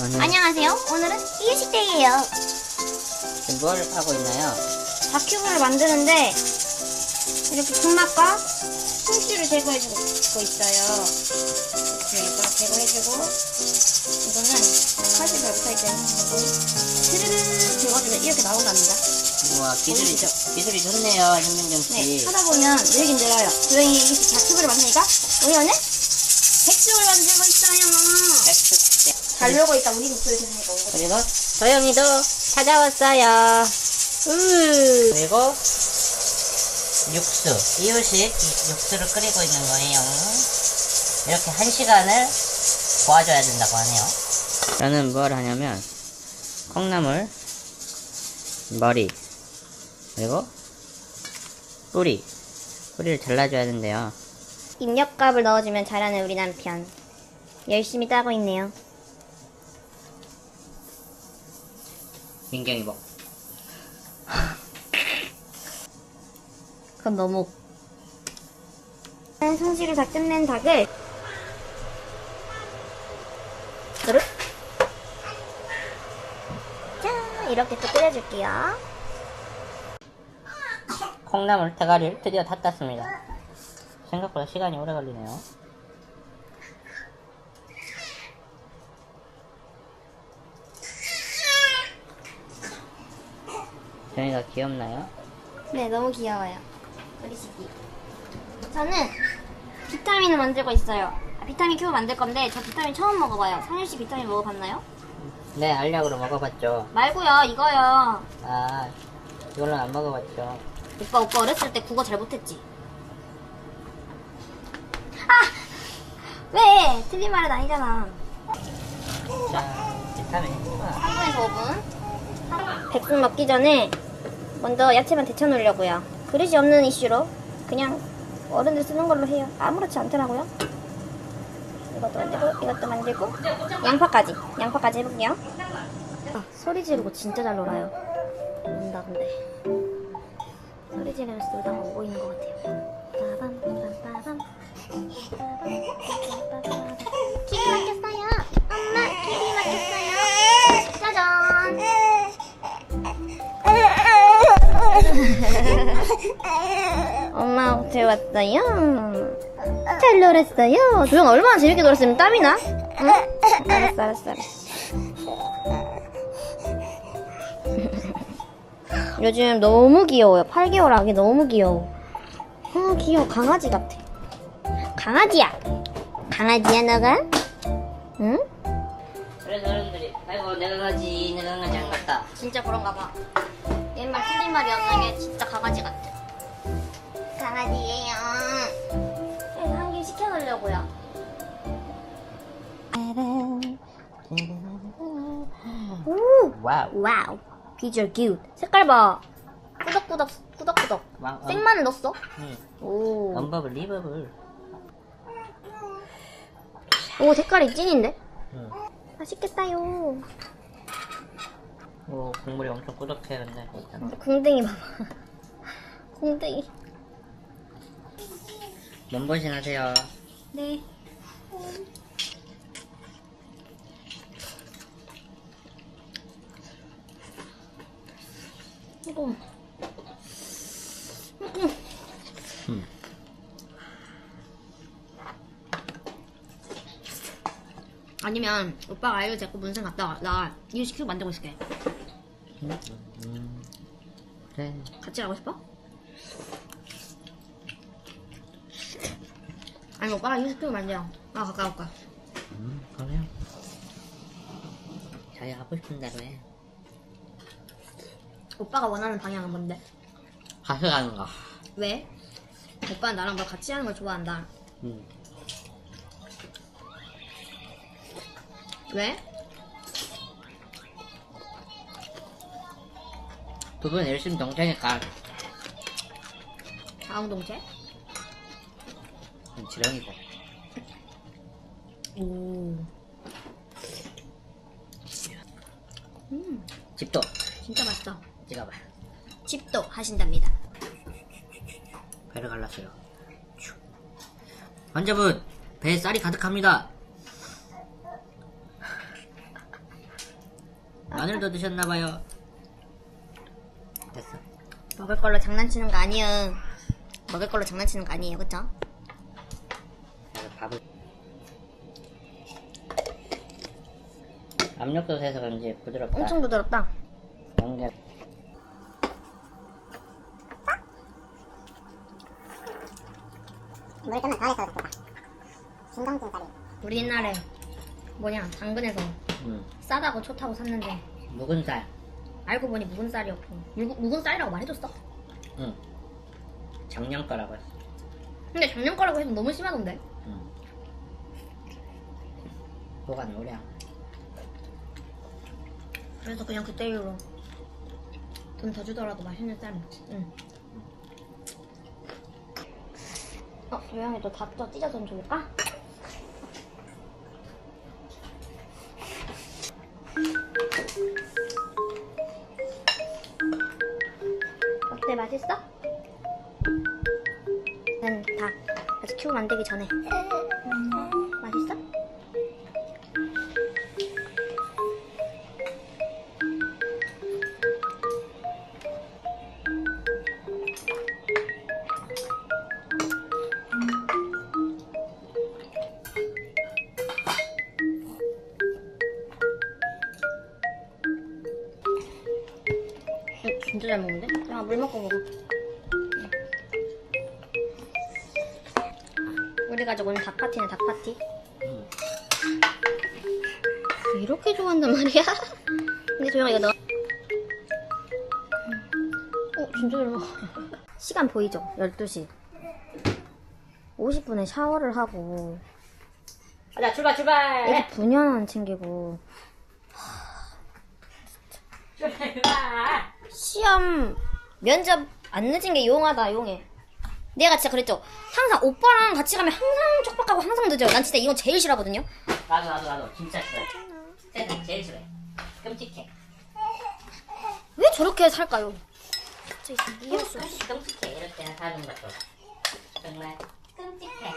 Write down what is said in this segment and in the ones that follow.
저는 안녕하세요. 오늘은 이유식데이예요. 지금 뭘 하고 있나요? 다큐브를 만드는데 이렇게 콩맛과 숨쉬를 제거해주고 있어요. 이렇게 막 제거해주고 이거는 웹사이트에 하고 스르르 제거해주면 이렇게 나온답니다. 우와 기술이 보이시죠? 기술이 좋네요 현민정 네, 씨. 하다 보면 늘긴 늘어요. 조용히 이렇게 다큐브를 만드니까 우리는 백숙을 만들고 있어요. 백숙 잘 놀고 있다 우리 목소리 들으니까 온 거죠. 그리고 도영이도 찾아왔어요. 우 그리고 육수 이유식 육수를 끓이고 있는 거예요. 이렇게 한 시간을 도와줘야 된다고 하네요. 저는 뭘 하냐면 콩나물 머리 그리고 뿌리 뿌리를 잘라줘야 된대요. 입력값을 넣어주면 잘하는 우리 남편. 열심히 따고 있네요. 민경이 뭐 그건 너무. 손질을 다 끝낸 닭을 그릇 짠 이렇게 또 끓여줄게요. 콩나물 대가리를 드디어 다 땄습니다. 생각보다 시간이 오래 걸리네요. 저희가 귀엽나요? 네, 너무 귀여워요. 우리 시기. 저는 비타민을 만들고 있어요. 아, 비타민 큐브 만들 건데 저 비타민 처음 먹어봐요. 상현 씨 비타민 먹어봤나요? 네, 알약으로 먹어봤죠. 말고요, 이거요. 아, 이걸로 안 먹어봤죠. 오빠 오빠 어렸을 때 국어 잘 못했지? 아! 왜? 틀린 말은 아니잖아. 자, 비타민. 아, 3분에서 5분. 백숙 먹기 전에 먼저 야채만 데쳐 놓으려고요. 그릇이 없는 이슈로 그냥 어른들 쓰는 걸로 해요. 아무렇지 않더라고요. 이것도 만들고 이것도 만들고 양파까지 양파까지 해볼게요. 아, 소리 지르고 진짜 잘 놀아요. 논다 근데 소리 지르면서 놀다가 오고 있는 것 같아요. 엄마한테 왔어요. 잘 놀았어요. 조용 얼마나 재밌게 놀았으면 땀이 나? 응? 알았어, 알았어, 알았어. 요즘 너무 귀여워요. 8개월 아기 너무 귀여워. 아, 귀여워. 강아지 같아. 강아지야. 강아지야, 너가? 응? 그래서 어른들이, 아이고, 내가 가지, 내가 가지 안 갔다. 진짜 그런가 봐. 옛말 틀린 말이 없는 게 진짜 강아지 같아. 강아지예요. 그래서 한개 시켜놓으려고요. 오! 와우. 와우. 비주얼 큐. 색깔 봐. 꾸덕꾸덕, 꾸덕꾸덕. 와, 생마늘 넣었어? 응. 오. 언버블, 리버블. 오, 색깔이 찐인데? 응. 맛있겠다요. 오, 국물이 엄청 꾸덕해, 근데. 궁뎅이 봐봐. 궁뎅이. 몸보신 하세요. 네. 이거. 음. 아니면 오빠가 아이를 데리고 문산 갔다 와. 나 이거 시키고 만들고 있을게. 음. 그래. 같이 가고 싶어? 아니 오빠가 이거 시키고 만들어. 나 가까울 거야. 음, 그래요. 자기 하고 싶은 대로 해. 오빠가 원하는 방향은 뭔데? 가져가는 거. 왜? 오빠는 나랑 뭘 같이 하는 걸 좋아한다. 음. 왜? 두분 열심히 동체니까 자웅동체? 음, 지렁이고. 오. 음, 집도 진짜 맛있어. 찍어봐. 집도 하신답니다. 배를 갈랐어요. 슉. 환자분 배에 쌀이 가득합니다. 마늘도 드셨나봐요. 됐어. 먹을 걸로 장난치는 거 아니에요. 먹을 걸로 장난치는 거 아니에요, 그쵸? 밥을. 압력도 세서 그런지 부드럽다. 엄청 부드럽다. 연결. 물이 좀만 더 해서 좋겠다. 진동진 짜리. 우리 옛날에 뭐냐 당근에서 음. 싸다고 좋다고 샀는데 묵은 쌀. 알고 보니 묵은 쌀이었고 묵, 묵은 쌀이라고 말해줬어. 응. 작년 거라고 했어. 근데 작년 거라고 해도 너무 심하던데. 보관 오래 안 해. 그래서 그냥 그때 이후로 돈 더 주더라도 맛있는 쌀 먹지. 응. 어, 요양이도 닭도 찢어서 좀 줄까? 어때 맛있어? 난 닭. 아직 키우 만들기 전에. 진짜 잘 먹는데? 야, 물 먹고 먹어. 우리 가족 오늘 닭파티네, 닭파티. 응. 이렇게 좋아한단 말이야? 근데 조용히 이거 넣어. 어, 진짜 잘 먹어. 시간 보이죠? 12시. 50분에 샤워를 하고, 가자, 출발, 출발! 애기 분연 안 챙기고, 출발! 시험 면접 안 늦은 게 용하다 용해 내가 진짜 그랬죠 항상 오빠랑 같이 가면 항상 촉박하고 항상 늦어요 난 진짜 이건 제일 싫어하거든요 나도, 나도, 나도. 진짜 싫어해. 세상 제일 싫어해. 끔찍해. 왜 저렇게 살까요 진짜 이해할 수 없어 끔찍해. 이렇게 사는 것도. 정말 끔찍해.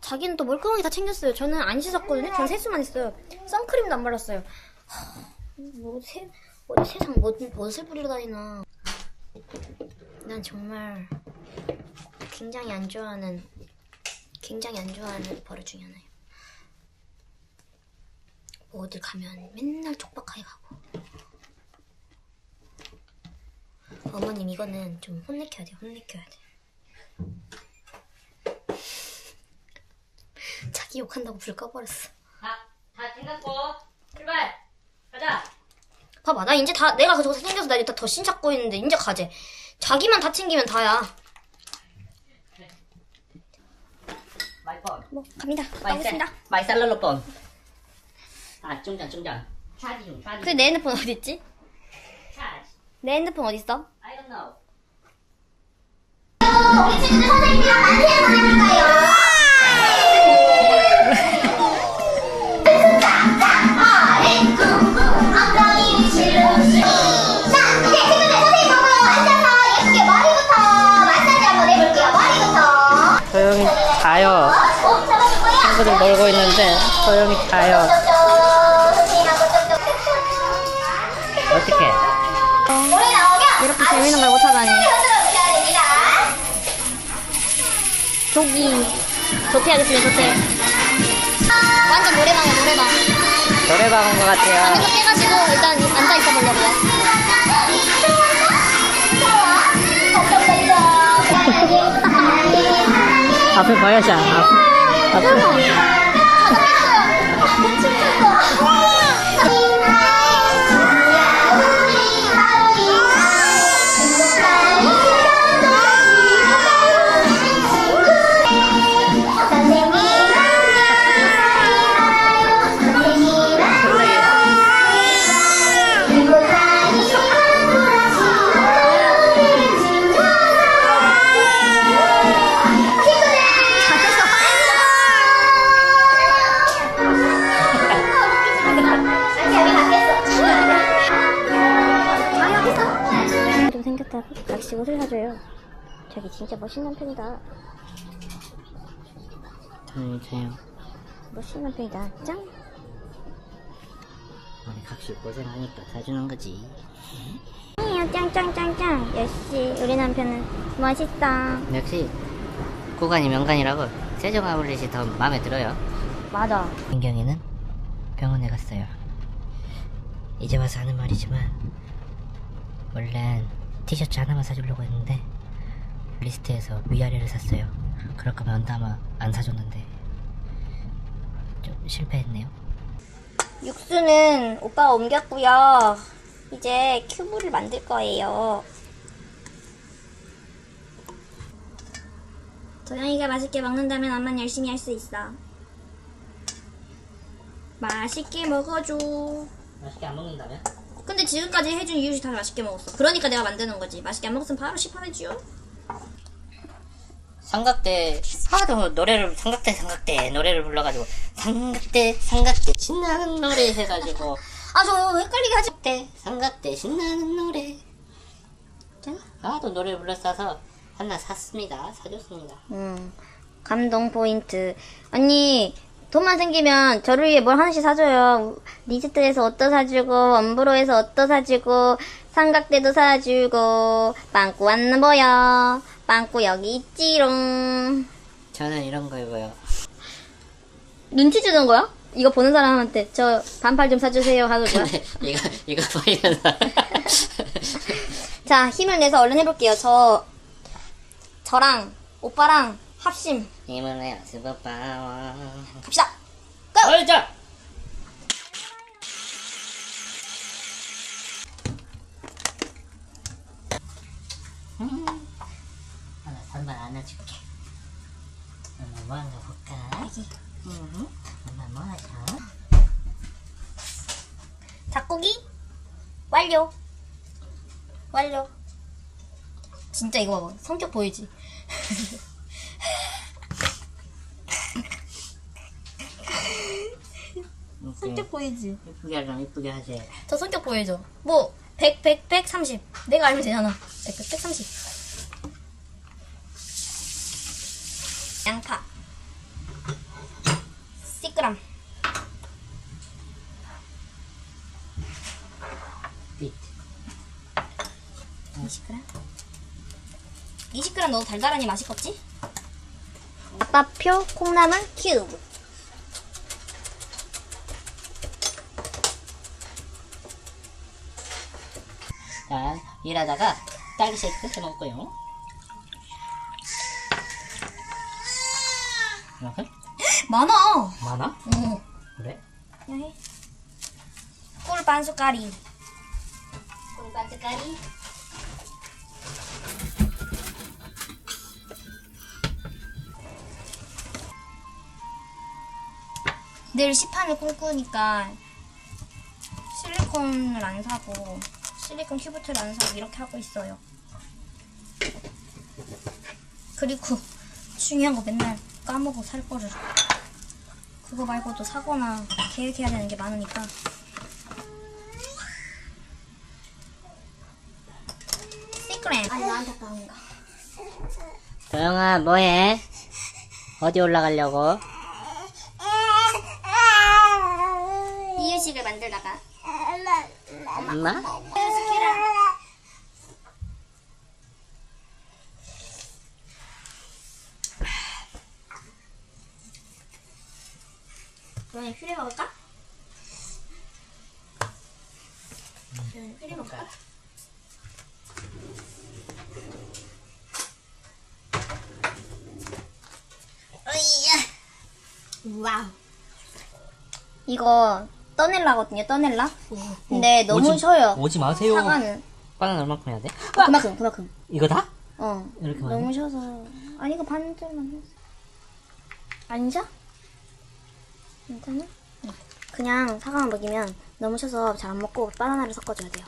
자기는 또 멀쩡하게 다 챙겼어요 저는 안 씻었거든요 전 세수만 했어요 선크림도 안 발랐어요 하, 뭐 세, 어디 세상 뭐, 멋을 부리러 다니나 난 정말 굉장히 안 좋아하는 굉장히 안 좋아하는 버릇 중에 하나예요 뭐 어딜 가면 맨날 촉박하게 가고 어머님 이거는 좀 혼내켜야 돼요 혼내켜야 돼 자기 욕한다고 불 꺼버렸어 다, 다 챙겼고. 출발! 가자! 봐봐 나 이제 다 내가 저거 생겨서 나 이제 다더 신 찾고 있는데 이제 가재 자기만 다 챙기면 다야. 뭐 갑니다 마이 가겠습니다 마이 셀룰러폰. 아, 충전, 충전. 차지 중, 차지. 근데 내 핸드폰 어디 있지? 차지. 내 핸드폰 어디 있어? I don't know. 우리 친구들 선생님이랑 만세 한번 해볼까요? 친구들 놀고 있는데 조용히 쪽쪽. 어떻게? 이렇게 재밌는 걸 못하다니. 조기 조퇴 하겠습니다 조퇴 완전 노래방이야 노래방 노래방 온 것 같아요. 이거 깨가지고 일단 앉아있어 보려고요 앞에 봐야지. 앞, 앞에. 다고 같이 옷을 사줘요. 저기 진짜 멋있는 편이다. 조용히 자요. 멋있는 편이다. 짱! 아니 각시 고생하니까 사주는 거지. 이야 짱짱짱짱! 역시 우리 남편은 멋있다. 역시 구간이 명간이라고 세종 아울렛이 더 마음에 들어요. 맞아. 민경이는 병원에 갔어요. 이제 와서 하는 말이지만 원래는 티셔츠 하나만 사주려고 했는데 리스트에서 위아래를 샀어요. 그럴 거면 언다마 안 사줬는데 좀 실패했네요. 육수는 오빠가 옮겼고요. 이제 큐브를 만들 거예요. 도영이가 맛있게 먹는다면 엄마는 열심히 할 수 있어. 맛있게 먹어줘. 맛있게 안 먹는다면? 근데 지금까지 해준 이유식 다 맛있게 먹었어. 그러니까 내가 만드는 거지. 맛있게 안 먹었으면 바로 시판해주요 삼각대 하도 노래를 삼각대 삼각대 노래를 불러가지고 삼각대 삼각대 신나는 노래 해가지고. 아저 헷갈리게 하지. 삼각대 삼각대 신나는 노래? 하도 노래를 불렀어서 하나 샀습니다. 사줬습니다. 음, 감동 포인트. 언니, 돈만 생기면 저를 위해 뭘 하나씩 사줘요. 리스트에서 옷도 사주고, 원브로에서 옷도 사주고, 삼각대도 사주고, 빵꾸 안 보여. 빵꾸 여기 있지롱. 저는 이런 거 입어요 눈치 주는 거야? 이거 보는 사람한테 저 반팔 좀 사주세요 하는 거야? 이거 이거 보이면서 자, 힘을 내서 얼른 해볼게요. 저, 저랑 오빠랑 합심. 힘을 스버파워 갑시다. 고! 얼자 음. 하나 선물 안아줄게 엄마 뭐 하나 볼까? 여기. 음. 엄마 뭐 하죠? 닭고기 완료. 완료. 진짜 이거 봐봐. 성격 보이지? 성격 보이지? 이쁘게 하려면 이쁘게 하지 저 성격 보이죠? 뭐, 100, 100, 130. 내가 알면 되잖아. 100, 100, 130. 양파. 10g. 비트 20g? 20g 넣어도 달달하니 맛있겠지? 아빠 표 콩나물 큐브 자 일하다가 딸기 쉐이크 해 먹고요 이렇게? 많아! 많아? 어. 그래? 여기 꿀반 숟가리 꿀반 숟가리 늘 시판을 꿈꾸니까 실리콘을 안 사고 실리콘 큐브트를 안 사고 이렇게 하고 있어요 그리고 중요한 거 맨날 까먹어 살 거를 그거 말고도 사거나 계획해야 되는 게 많으니까. 시크릿. 아니 나한테 거. 도영아 뭐해? 어디 올라가려고? 이유식을 만들다가. 엄마? 이유 퓨리 먹을까? 퓨리 먹을까? 와우. 이거 떠넬라거든요, 떠넬라. 근데 너무 오지- 쉬어요. 오지 마세요 사과는 빵은 얼마큼 해야 돼? 그만큼, 그만큼. 이거 다? 어. 이렇게 많이? 너무 쉬어서. 아니 이거 반절만 했어. 아니죠? 괜찮아? 응. 그냥 사과만 먹이면 너무 쉬어서 잘 안 먹고 바나나를 섞어줘야 돼요.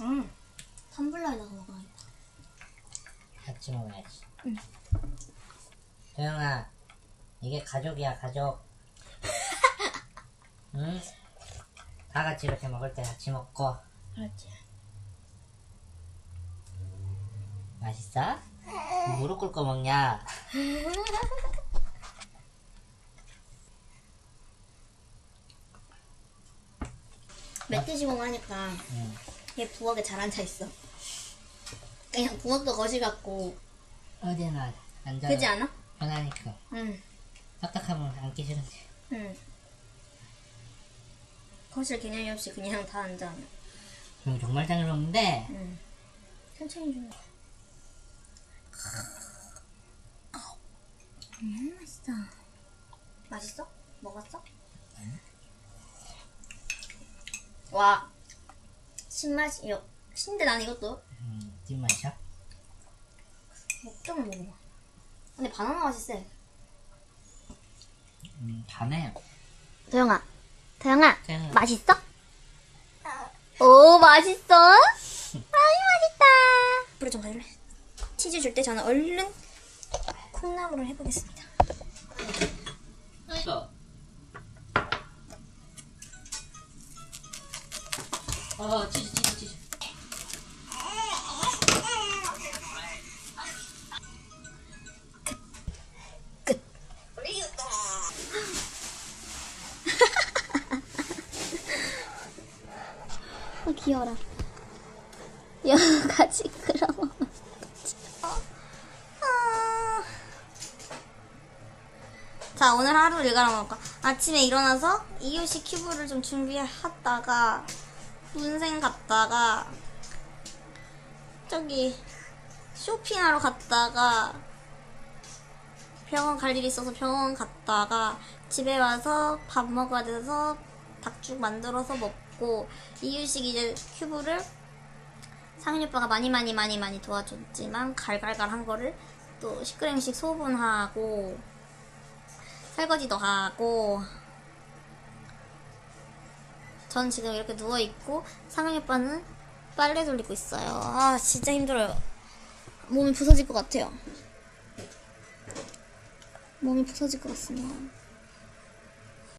음. 텀블러에다가 먹어야겠다. 같이 먹어야지 도영아 이게 가족이야 가족 응? 다 같이 이렇게 먹을 때 같이 먹고 알았지? 맛있어? 무릎 꿇고 먹냐? 멧돼지공 하니까 얘 부엌에 잘 앉아있어. 그냥 부엌도 거실 같고. 어디나 앉아 그지 않아? 편하니까. 응. 딱딱하면 앉기 싫은데. 응. 거실 개념이 없이 그냥 다 앉아. 정말 자유롭는데 응. 천천히 좀 음, 맛있어. 맛있어? 먹었어? 와, 신맛이 요. 신데 난 이것도 음, 찐맛이야? 좀 먹어봐. 근데 바나나 맛이 세. 음, 다네. 도영아, 도영아, 도영아. 맛있어? 오, 맛있어? 아이, 맛있다. 불을 좀 가줄래? 치즈 줄 때 저는 얼른 콩나물을 해보겠습니다. 어, 치즈, 치즈, 치즈. 어, 귀여워라. 여러 가지 그럼. 자, 오늘 하루 일과를 먹을까? 아침에 일어나서 이유식 큐브를 좀 준비했다가, 문생 갔다가, 저기, 쇼핑하러 갔다가, 병원 갈 일이 있어서 병원 갔다가, 집에 와서 밥 먹어야 돼서 닭죽 만들어서 먹고, 이유식 이제 큐브를 상윤 오빠가 많이 많이 많이 많이 도와줬지만 갈갈갈 한 거를 또 시크랭식 소분하고 설거지도 하고 전 지금 이렇게 누워있고 상윤 오빠는 빨래 돌리고 있어요. 아 진짜 힘들어요. 몸이 부서질 것 같아요. 몸이 부서질 것 같습니다